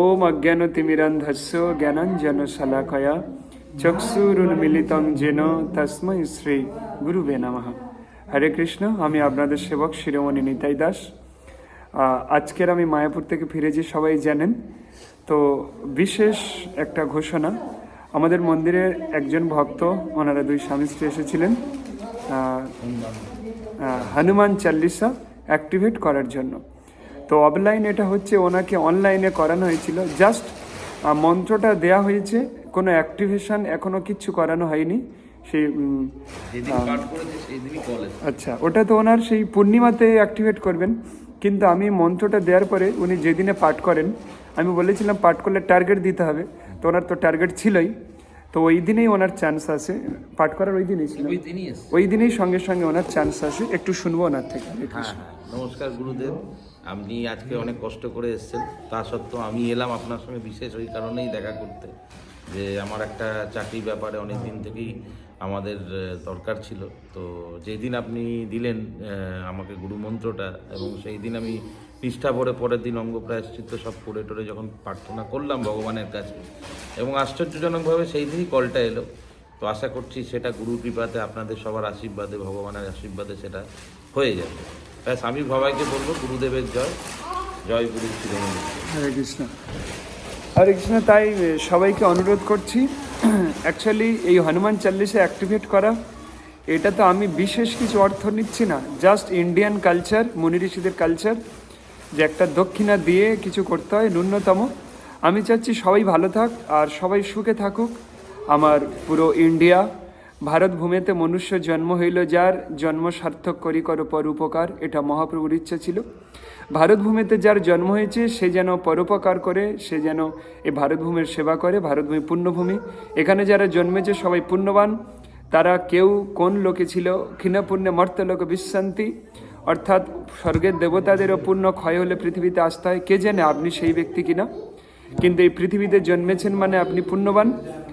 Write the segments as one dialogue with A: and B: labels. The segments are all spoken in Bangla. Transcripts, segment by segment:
A: ওম অজ্ঞান অজ্ঞানতিমিরন্ধস্য জ্ঞানাঞ্জন শলাকয়া চক্ষুরুন্মিলিতং যেন তস্মৈ শ্রী গুরুবে নমঃ। হরে কৃষ্ণ, আমি আপনাদের সেবক শিরোমণি নিতাই দাস। আজকের আমি মায়াপুর থেকে ফিরেছি সবাই জানেন, তো বিশেষ একটা ঘোষণা, আমাদের মন্দিরে একজন ভক্ত, ওনারা দুই স্বামী স্ত্রী এসেছিলেন হনুমান চাল্লিশা অ্যাক্টিভেট করার জন্য। তো অফলাইন এটা হচ্ছে ওনাকে অনলাইনে করানো হয়েছিল। জাস্ট মন্ত্রটা দেয়া হয়েছে কোনো অ্যাক্টিভেশন এখনও কিচ্ছু করানো হয়নি। সেই আচ্ছা ওটা তো ওনার সেই পূর্ণিমাতে অ্যাক্টিভেট করবেন। কিন্তু আমি মন্ত্রটা দেওয়ার পরে উনি যেদিনে পাঠ করেন আমি বলেছিলাম পাঠ করলে টার্গেট দিতে হবে। তো ওনার তো টার্গেট ছিলই। তো ওই দিনেই ওনার চান্স আছে। পাঠ করার ওই দিনই ছিল।
B: ওই দিনই
A: সঙ্গে সঙ্গে ওনার চান্স আছে। একটু শুনব ওনার থেকে।
B: হ্যাঁ হ্যাঁ। নমস্কার গুরুদেব। আপনি আজকে অনেক কষ্ট করে এসেছেন। তা সত্ত্বেও আমি এলাম আপনার সঙ্গে বিশেষ ওই কারণেই দেখা করতে। যে আমার একটা চাকরির ব্যাপারে অনেক দিন থেকেই আমাদের দরকার ছিল। তো যেদিন আপনি দিলেন আমাকে গুরুমন্ত্রটা এবং সেই দিন আমি নিষ্ঠা ভরে পরের দিন অঙ্গ প্রায়শ্চিত্ত সব করে টরে যখন প্রার্থনা করলাম ভগবানের কাছে এবং আশ্চর্যজনকভাবে সেই দিনই কলটা এলো। তো আশা করছি সেটা গুরু কৃপাতে আপনাদের সবার আশীর্বাদে, ভগবানের আশীর্বাদে সেটা হয়ে যাবে। ব্যাস, আমি সবাইকে বলব, গুরুদেবের জয়। জয় গুরু শিরোমণি
A: হরে কৃষ্ণ। হরে কৃষ্ণ, তাই সবাইকে অনুরোধ করছি অ্যাকচুয়ালি এই হনুমান চাল্লিশে অ্যাক্টিভেট করা। এটা তো আমি বিশেষ কিছু অর্থ নিচ্ছি না জাস্ট ইন্ডিয়ান কালচার মুনি ঋষিদের কালচার যে একটা দক্ষিণা দিয়ে কিছু করতে হয়, ন্যূনতম। আমি চাচ্ছি সবাই ভালো থাক আর সবাই সুখে থাকুক। আমার পুরো ইন্ডিয়া, ভারত ভূমিতে মনুষ্য জন্ম হইল যার জন্ম সার্থক করি করো পর উপকার এটা মহাপ্রভুর ইচ্ছা ছিল। ভারত ভূমিতে যার জন্ম হয়েছে, সে যেন পরোপকার করে, সে যেন এই ভারতভূমির সেবা করে ভারতভূমি পুণ্যভূমি। এখানে যারা জন্মেছে, সবাই পুণ্যবান। তারা কেউ কোন লোকে ছিল ক্ষীণপুণ্যে মর্তলোক বিশ্রান্তি অর্থাৎ স্বর্গের দেবতাদেরও পুণ্য ক্ষয় হলে পৃথিবীতে আসতে হয়, কে জানে আপনি সেই ব্যক্তি কিনা। কিন্তু এই পৃথিবীতে জন্মেছেন মানে আপনি পুণ্যবান।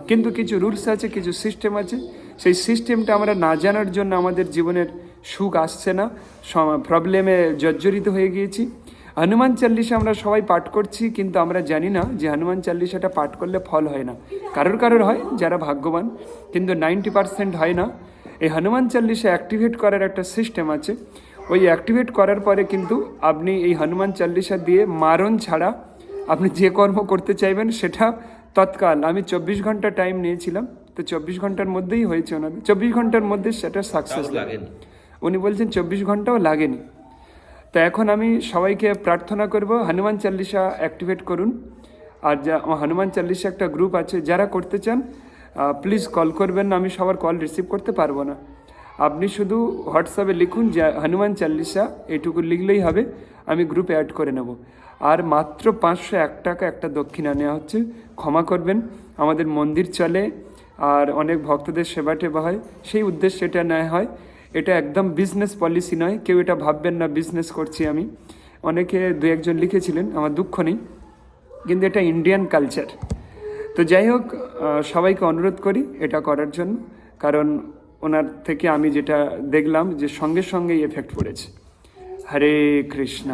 A: কিন্তু কিছু রুলস আছে, কিছু সিস্টেম আছে। সেই সিস্টেমটা আমরা না জানার জন্য আমাদের জীবনের সুখ আসছে না। প্রবলেমে জর্জরিত হয়ে গিয়েছি। হনুমান চাল্লিশা আমরা সবাই পাঠ করছি, কিন্তু আমরা জানি না যে হনুমান চাল্লিশাটা পাঠ করলে ফল হয় না। কারোর কারোর হয়, যারা ভাগ্যবান, কিন্তু নাইনটি পার্সেন্ট হয় না। এই হনুমান চাল্লিশা অ্যাক্টিভেট করার একটা সিস্টেম আছে। ওই অ্যাক্টিভেট করার পরে কিন্তু আপনি এই হনুমান চাল্লিশা দিয়ে মারণ ছাড়া আপনি যে কর্ম করতে চাইবেন সেটা তৎকাল। আমি চব্বিশ ঘণ্টা টাইম নিয়েছিলাম তো চব্বিশ ঘণ্টার মধ্যেই হয়েছে ওনাদের। চব্বিশ ঘণ্টার মধ্যে সেটা সাকসেস
B: লাগেনি।
A: উনি বলছেন চব্বিশ ঘন্টাও লাগেনি। তো এখন আমি সবাইকে প্রার্থনা করব হনুমান চাল্লিশা অ্যাক্টিভেট করুন। আর যা হনুমান চাল্লিশা একটা গ্রুপ আছে যারা করতে চান প্লিজ কল করবেন না আমি সবার কল রিসিভ করতে পারব না। আপনি শুধু হোয়াটসঅ্যাপে লিখুন যে হনুমান চাল্লিশা এটুকু লিখলেই হবে আমি গ্রুপে অ্যাড করে নেব। আর মাত্র পাঁচশো এক টাকা একটা দক্ষিণা নেওয়া হচ্ছে। ক্ষমা করবেন, আমাদের মন্দির চলে আর অনেক ভক্তদের সেবা টেবা হয়। সেই উদ্দেশ্যে এটা নেওয়া হয়। এটা একদম বিজনেস পলিসি নয়, কেউ এটা ভাববেন না বিজনেস করছি আমি। অনেকে দু একজন লিখেছিলেন, আমার দুঃখ নেই, কিন্তু এটা ইন্ডিয়ান কালচার তো যাই হোক সবাইকে অনুরোধ করি এটা করার জন্য, কারণ ওনার থেকে আমি যেটা দেখলাম যে সঙ্গে সঙ্গেই এফেক্ট পড়েছে।
B: হরে কৃষ্ণ।